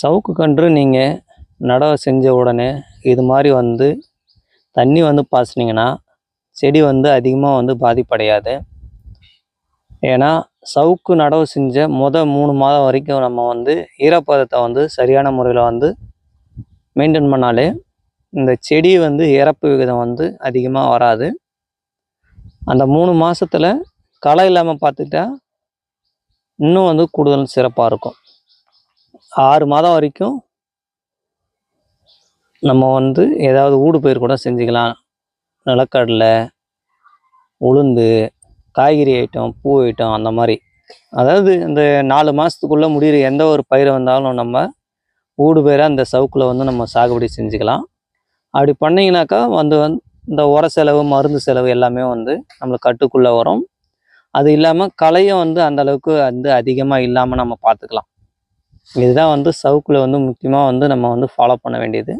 சவுக்கு கன்று நீங்கள் நடவு செஞ்ச உடனே இது மாதிரி வந்து தண்ணி வந்து பாய்ச்சினீங்கன்னா செடி வந்து அதிகமாக வந்து பாதிப்படையாது. ஏன்னா சவுக்கு நடவு செஞ்ச முத மூணு மாதம் வரைக்கும் நம்ம வந்து ஈரப்பதத்தை வந்து சரியான முறையில் வந்து மெயின்டைன் பண்ணாலே இந்த செடி வந்து இறப்பு விகிதம் வந்து அதிகமாக வராது. அந்த மூணு மாதத்தில் களை இல்லாமல் பார்த்துக்கிட்டா இன்னும் வந்து கூடுதல் சிறப்பாக இருக்கும். ஆறு மாதம் வரைக்கும் நம்ம வந்து ஏதாவது ஊடு பயிர் கூட செஞ்சுக்கலாம். நிலக்கடலை உளுந்து காய்கறி ஐட்டம் பூ ஐட்டம் அந்த மாதிரி. அதாவது இந்த நாலு மாதத்துக்குள்ளே முடிகிற எந்த ஒரு பயிரை வந்தாலும் நம்ம ஊடு பயிராக இந்த சவுக்கில் வந்து நம்ம சாகுபடி செஞ்சுக்கலாம். அப்படி பண்ணிங்கனாக்கா வந்து வந்து இந்த உர செலவு மருந்து செலவு எல்லாமே வந்து நம்மளுக்கு கட்டுக்குள்ளே வரும். அது இல்லாமல் களையும் வந்து அந்த அளவுக்கு வந்து அதிகமாக இல்லாமல் நம்ம பார்த்துக்கலாம் இதுதான் வந்து சவுக்கில் வந்து முக்கியமாக வந்து நம்ம வந்து ஃபாலோ பண்ண வேண்டியது.